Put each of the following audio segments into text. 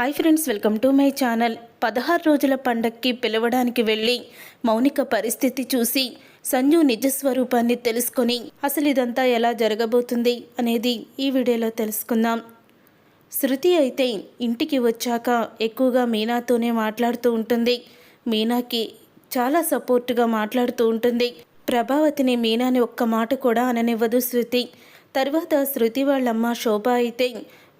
Hi friends welcome to my channel. పదహారు రోజుల పండక్కి పిలవడానికి వెళ్ళి మౌనిక పరిస్థితి చూసి సంజు నిజస్వరూపాన్ని తెలుసుకొని అసలు ఇదంతా ఎలా జరగబోతుంది అనేది ఈ వీడియోలో తెలుసుకుందాం. శృతి అయితే ఇంటికి వచ్చాక ఎక్కువగా మీనాతోనే మాట్లాడుతూ ఉంటుంది. మీనాకి చాలా సపోర్టుగా మాట్లాడుతూ ఉంటుంది. ప్రభావతిని మీనాని ఒక్క మాట కూడా అననివ్వదు శృతి. తర్వాత శృతి వాళ్ళమ్మ శోభ అయితే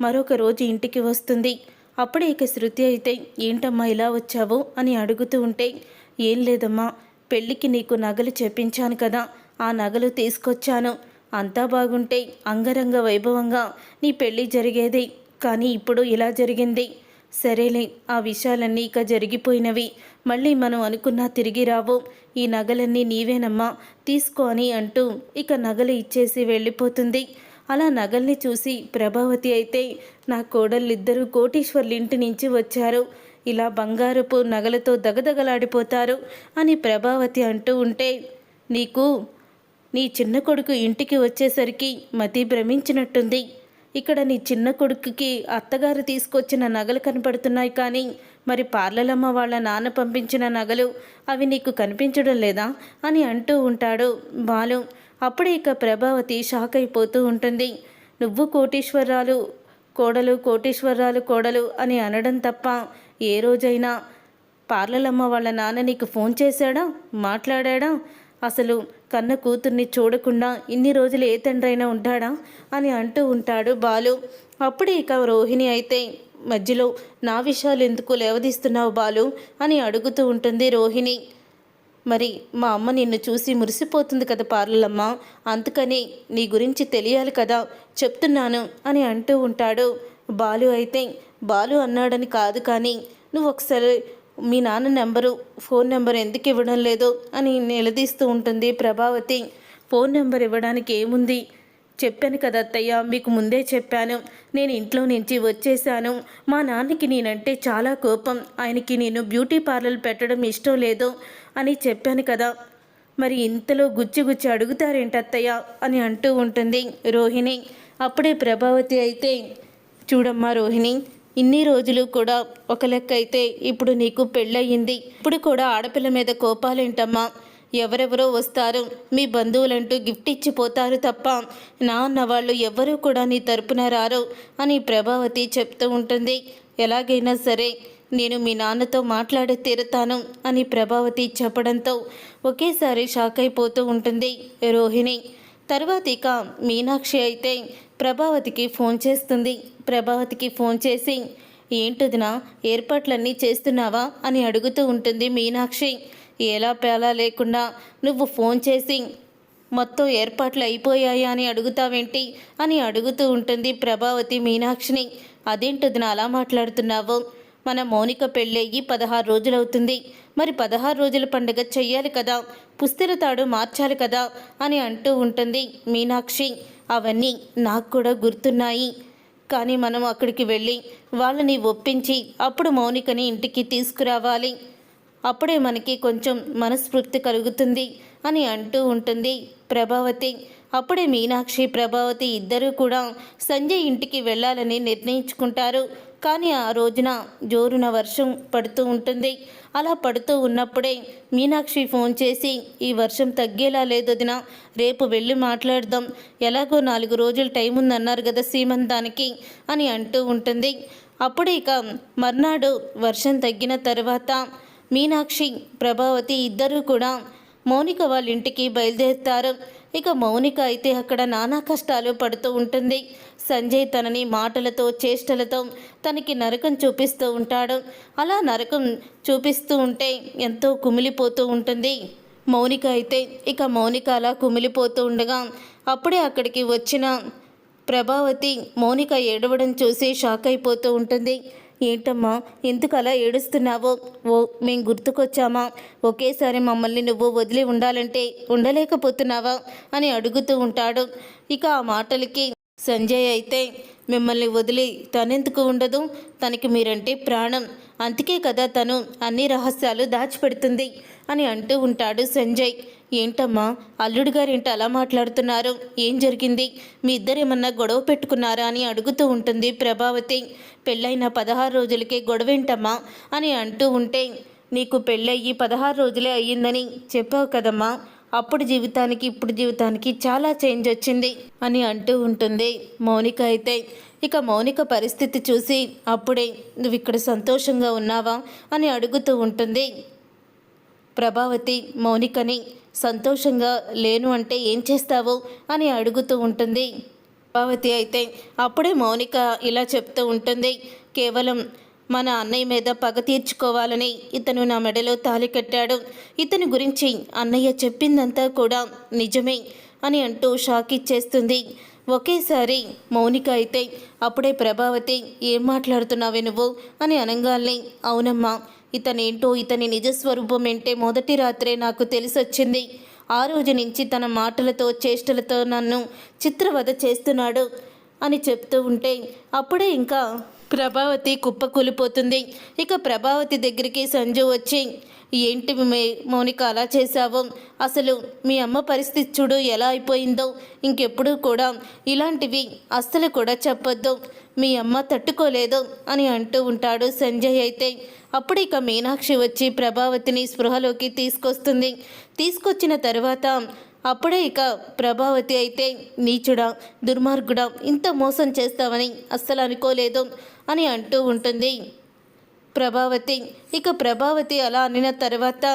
మరొక రోజు ఇంటికి వస్తుంది. అప్పుడే ఇక శృతి అయితే ఏంటమ్మా ఇలా వచ్చావు? అని అడుగుతూ ఉంటే ఏం లేదమ్మా పెళ్ళికి నీకు నగలు చెప్పించాను కదా ఆ నగలు తీసుకొచ్చాను. అంతా బాగుంటే అంగరంగ వైభవంగా నీ పెళ్ళి జరిగేది. కానీ ఇప్పుడు ఇలా జరిగింది. సరేలే ఆ విషయాలన్నీ ఇక జరిగిపోయినవి. మళ్ళీ మనం అనుకున్నా తిరిగి రావు. ఈ నగలన్నీ నీవేనమ్మా తీసుకో అని అంటూ ఇక నగలు ఇచ్చేసి వెళ్ళిపోతుంది. అలా నగల్ని చూసి ప్రభావతి అయితే నా కోడళ్ళిద్దరూ కోటీశ్వర్లు ఇంటి నుంచి వచ్చారు. ఇలా బంగారపు నగలతో దగదగలాడిపోతారు అని ప్రభావతి అంటూ ఉంటే నీకు నీ చిన్న కొడుకు ఇంటికి వచ్చేసరికి మతి భ్రమించినట్టుంది. ఇక్కడ నీ చిన్న కొడుకుకి అత్తగారు తీసుకొచ్చిన నగలు కనపడుతున్నాయి కానీ మరి పార్లలమ్మ వాళ్ళ నాన్న పంపించిన నగలు అవి నీకు కనిపించడం లేదా అని అంటూ ఉంటాడు బాలు. అప్పుడే ఇక ప్రభావతి షాక్ అయిపోతూ ఉంటుంది. నువ్వు కోటీశ్వరాలు కోడలు కోటీశ్వరాలు కోడలు అని అనడం తప్ప ఏ రోజైనా పార్లలమ్మ వాళ్ళ నాన్న నీకు ఫోన్ చేశాడా? మాట్లాడాడా? అసలు కన్న కూతుర్ని చూడకుండా ఇన్ని రోజులు ఏ తండ్రైనా ఉంటాడా? అని అంటూ ఉంటాడు బాలు. అప్పుడే ఇక రోహిణి అయితే మధ్యలో నా విషయాలు ఎందుకు లేవదీస్తున్నావు బాలు? అని అడుగుతూ ఉంటుంది రోహిణి. మరి మా అమ్మ నిన్ను చూసి మురిసిపోతుంది కదా పార్లమ్మ అందుకని నీ గురించి తెలియాలి కదా చెప్తున్నాను అని అంటూ ఉంటాడు. బాలు అయితే బాలు అన్నాడని కాదు కానీ నువ్వు ఒకసారి మీ నాన్న నెంబరు ఫోన్ నెంబర్ ఎందుకు ఇవ్వడం లేదు అని నిలదీస్తూ ఉంటుంది ప్రభావతి. ఫోన్ నెంబర్ ఇవ్వడానికి ఏముంది? చెప్పాను కదా అత్తయ్య మీకు ముందే చెప్పాను. నేను ఇంట్లో నుంచి వచ్చేసాను మా నాన్నకి నేనంటే చాలా కోపం. ఆయనకి నేను బ్యూటీ పార్లర్ పెట్టడం ఇష్టం లేదు అని చెప్పాను కదా. మరి ఇంతలో గుచ్చి గుచ్చి అడుగుతారేంటత్తయ్య అని అంటూ ఉంటుంది రోహిణి. అప్పుడే ప్రభావతి అయితే చూడమ్మా రోహిణి ఇన్ని రోజులు కూడా ఒక లెక్క అయితే ఇప్పుడు నీకు పెళ్ళయింది. ఇప్పుడు కూడా ఆడపిల్ల మీద కోపాలేంటమ్మా? ఎవరెవరో వస్తారు. మీ బంధువులంటూ గిఫ్ట్ ఇచ్చిపోతారు తప్ప నా అన్న వాళ్ళు ఎవరూ కూడా నీ తరపున రారు అని ప్రభావతి చెప్తూ ఉంటుంది. ఎలాగైనా సరే నేను మీ నాన్నతో మాట్లాడి తీరుతాను అని ప్రభావతి చెప్పడంతో ఒకేసారి షాక్ అయిపోతూ ఉంటుంది రోహిణి. తర్వాత ఇక మీనాక్షి అయితే ప్రభావతికి ఫోన్ చేస్తుంది. ప్రభావతికి ఫోన్ చేసి ఏంటిదినా ఏర్పాట్లన్నీ చేస్తున్నావా? అని అడుగుతూ ఉంటుంది మీనాక్షి. ఎలా పేలా లేకుండా నువ్వు ఫోన్ చేసి మొత్తం ఏర్పాట్లు అయిపోయాయా అని అడుగుతావేంటి? అని అడుగుతూ ఉంటుంది ప్రభావతి మీనాక్షిని. అదేంటిది అలా మాట్లాడుతున్నావు? మన మౌనిక పెళ్ళయ్యి పదహారు రోజులవుతుంది. మరి పదహారు రోజుల పండుగ చెయ్యాలి కదా? పుస్తెల తాడు మార్చాలి కదా? అని అంటూ ఉంటుంది మీనాక్షి. అవన్నీ నాకు కూడా గుర్తున్నాయి. కానీ మనం అక్కడికి వెళ్ళి వాళ్ళని ఒప్పించి అప్పుడు మౌనికని ఇంటికి తీసుకురావాలి. అప్పుడే మనకి కొంచెం మనస్ఫూర్తి కలుగుతుంది అని అంటూ ఉంటుంది ప్రభావతి. అప్పుడే మీనాక్షి ప్రభావతి ఇద్దరూ కూడా సంజయ్ ఇంటికి వెళ్ళాలని నిర్ణయించుకుంటారు. కానీ ఆ రోజున జోరున వర్షం పడుతూ ఉంటుంది. అలా పడుతూ ఉన్నప్పుడే మీనాక్షి ఫోన్ చేసి ఈ వర్షం తగ్గేలా లేదొదిన రేపు వెళ్ళి మాట్లాడదాం. ఎలాగో నాలుగు రోజులు టైం ఉందన్నారు కదా సీమంతానికి అని అంటూ ఉంటుంది. అప్పుడే ఇక మర్నాడు వర్షం తగ్గిన తర్వాత మీనాక్షి ప్రభావతి ఇద్దరూ కూడా మౌనిక వాళ్ళ ఇంటికి బయలుదేరుతారు. ఇక మౌనిక అయితే అక్కడ నానా కష్టాలు పడుతూ ఉంటుంది. సంజయ్ తనని మాటలతో చేష్టలతో తనకి నరకం చూపిస్తూ ఉంటాడు. అలా నరకం చూపిస్తూ ఉంటే ఎంతో కుమిలిపోతూ ఉంటుంది. మౌనిక అయితే ఇక మౌనిక అలా కుమిలిపోతూ ఉండగా అప్పుడే అక్కడికి వచ్చిన ప్రభావతి మౌనిక ఏడవడం చూసి షాక్ అయిపోతూ ఉంటుంది. ఏంటమ్మా ఎందుకు అలా ఏడుస్తున్నావో? ఓ మేం గుర్తుకొచ్చామా? ఒకేసారి మమ్మల్ని నువ్వు వదిలి ఉండాలంటే ఉండలేకపోతున్నావా? అని అడుగుతూ ఉంటాడు. ఇక ఆ మాటలకి సంజయ్ అయితే మిమ్మల్ని వదిలి తనెందుకు ఉండదు? తనకి మీరంటే ప్రాణం. అందుకే కదా తను అన్ని రహస్యాలు దాచిపెడుతుంది అని అంటూ ఉంటాడు సంజయ్. ఏంటమ్మా అల్లుడు గారు ఏంటి అలా మాట్లాడుతున్నారు? ఏం జరిగింది? మీ ఇద్దరేమన్నా గొడవ పెట్టుకున్నారా అని అడుగుతూ ఉంటుంది ప్రభావతి. పెళ్ళైన పదహారు రోజులకే గొడవేంటమ్మా అని అంటూ ఉంటే నీకు పెళ్ళయ్యి పదహారు రోజులే అయ్యిందని చెప్పావు కదమ్మా. అప్పుడు జీవితానికి ఇప్పుడు జీవితానికి చాలా చేంజ్ వచ్చింది అని అంటూ ఉంటుంది మౌనిక అయితే. ఇక మౌనిక పరిస్థితి చూసి అప్పుడే నువ్వు ఇక్కడ సంతోషంగా ఉన్నావా? అని అడుగుతూ ఉంటుంది. ప్రభావతి మౌనికని సంతోషంగా లేను అంటే ఏం చేస్తావు? అని అడుగుతూ ఉంటుంది. ప్రభావతి అయితే అప్పుడే మౌనిక ఇలా చెప్తూ ఉంటుంది. కేవలం మన అన్నయ్య మీద పగ తీర్చుకోవాలని ఇతను నా మెడలో తాలి కట్టాడు. ఇతని గురించి అన్నయ్య చెప్పిందంతా కూడా నిజమే అని అంటూ షాక్ ఇచ్చేస్తుంది. ఒకేసారి మౌనిక అయితే అప్పుడే ప్రభావతి ఏం మాట్లాడుతున్నావే నువ్వు? అని అనగాల్ని అవునమ్మా ఇతనేంటో ఇతని నిజస్వరూపం ఏంటే మొదటి రాత్రే నాకు తెలిసొచ్చింది. ఆ రోజు నుంచి తన మాటలతో చేష్టలతో నన్ను చిత్రవద చేస్తున్నాడు అని చెప్తూ ఉంటే అప్పుడే ఇంకా ప్రభావతి కుప్పకూలిపోతుంది ఇక ప్రభావతి దగ్గరికి సంజు వచ్చి ఏంటి మే మౌనిక అలా చేశావు? అసలు మీ అమ్మ పరిస్థితి చూడు ఎలా అయిపోయిందో? ఇంకెప్పుడు కూడా ఇలాంటివి అస్సలు కూడా చెప్పొద్దు. మీ అమ్మ తట్టుకోలేదు అని అంటూ ఉంటాడు సంజయ్ అయితే. అప్పుడు ఇక మీనాక్షి వచ్చి ప్రభావతిని స్పృహలోకి తీసుకొస్తుంది. తీసుకొచ్చిన తర్వాత అప్పుడే ఇక ప్రభావతి అయితే నీచుడా దుర్మార్గుడా ఇంత మోసం చేస్తామని అస్సలు అనుకోలేదు అని అంటూ ఉంటుంది. ప్రభావతి ఇక ప్రభావతి అలా అనిన తర్వాత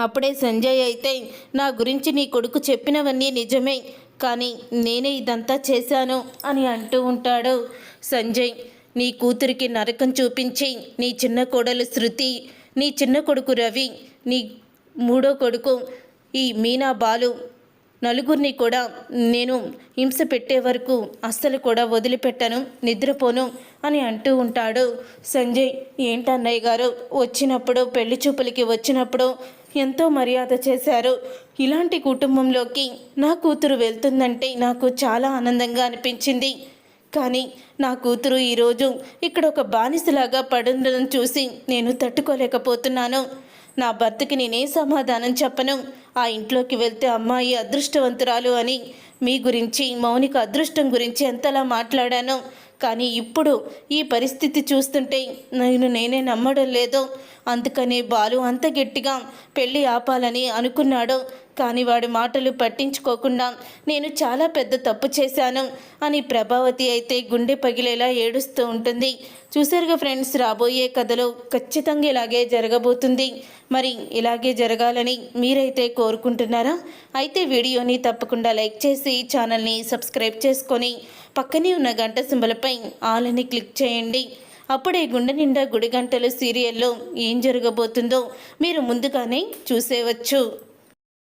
అప్పుడే సంజయ్ అయితే నా గురించి నీ కొడుకు చెప్పినవన్నీ నిజమే కానీ నేనే ఇదంతా చేశాను అని అంటూ ఉంటాడు సంజయ్. నీ కూతురికి నరకం చూపించి నీ చిన్న కోడలు శృతి నీ చిన్న కొడుకు రవి నీ మూడో కొడుకు ఈ మీనా బాలు నలుగురిని కూడా నేను హింస పెట్టే వరకు అస్సలు కూడా వదిలిపెట్టను నిద్రపోను అని అంటూ ఉంటాడు. సంజయ్ ఏంటన్నయ్య గారు? వచ్చినప్పుడు పెళ్ళి చూపులకి వచ్చినప్పుడు ఎంతో మర్యాద చేశారు. ఇలాంటి కుటుంబంలోకి నా కూతురు వెళ్తుందంటే నాకు చాలా ఆనందంగా అనిపించింది. కానీ నా కూతురు ఈరోజు ఇక్కడ ఒక బానిసలాగా పడుండడం చూసి నేను తట్టుకోలేకపోతున్నాను. నా భర్తకి నేనే సమాధానం చెప్పను. ఆ ఇంట్లోకి వెళ్తే అమ్మాయి అదృష్టవంతురాలు అని. మీ గురించి మౌనిక అదృష్టం గురించి ఎంతలా మాట్లాడాను. కానీ ఇప్పుడు ఈ పరిస్థితి చూస్తుంటే నేను నేనే నమ్మడం లేదు. అందుకనే బాలు అంత గట్టిగా పెళ్ళి ఆపాలని అనుకున్నాడు. కానీ వాడి మాటలు పట్టించుకోకుండా నేను చాలా పెద్ద తప్పు చేశాను అని ప్రభావతి అయితే గుండె పగిలేలా ఏడుస్తూ ఉంటుంది. చూసారుగా ఫ్రెండ్స్ రాబోయే కథలో ఖచ్చితంగా ఇలాగే జరగబోతుంది. మరి ఇలాగే జరగాలని మీరైతే కోరుకుంటున్నారా? అయితే వీడియోని తప్పకుండా లైక్ చేసి ఛానల్ని సబ్స్క్రైబ్ చేసుకొని పక్కనే ఉన్న గంట సింబలపై ఆల్ అని క్లిక్ చేయండి. అప్పుడే గుండె నిండా గుడి గంటలు సీరియల్లో ఏం జరగబోతుందో మీరు ముందుగానే చూసేవచ్చు.